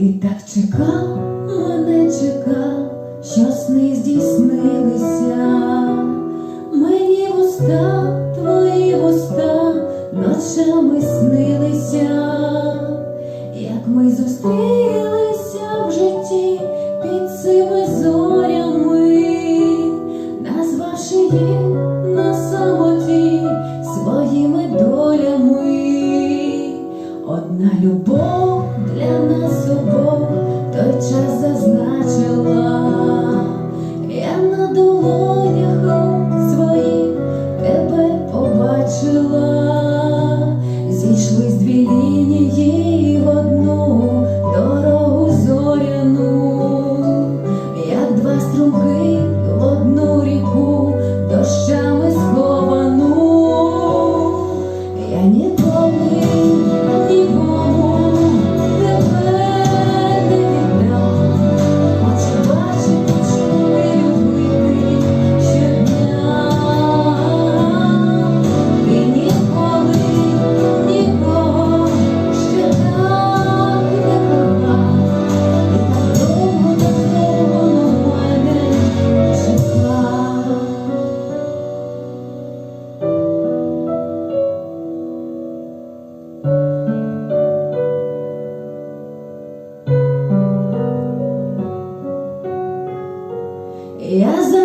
Ти так чекав, мене чекав, що сни здійснилися, мені вуста, твої вуста ночами снилися, як ми зустрілися в житті під цими зорями, назвавши їх на самоті своїми долями, одна любов. білі. Yes,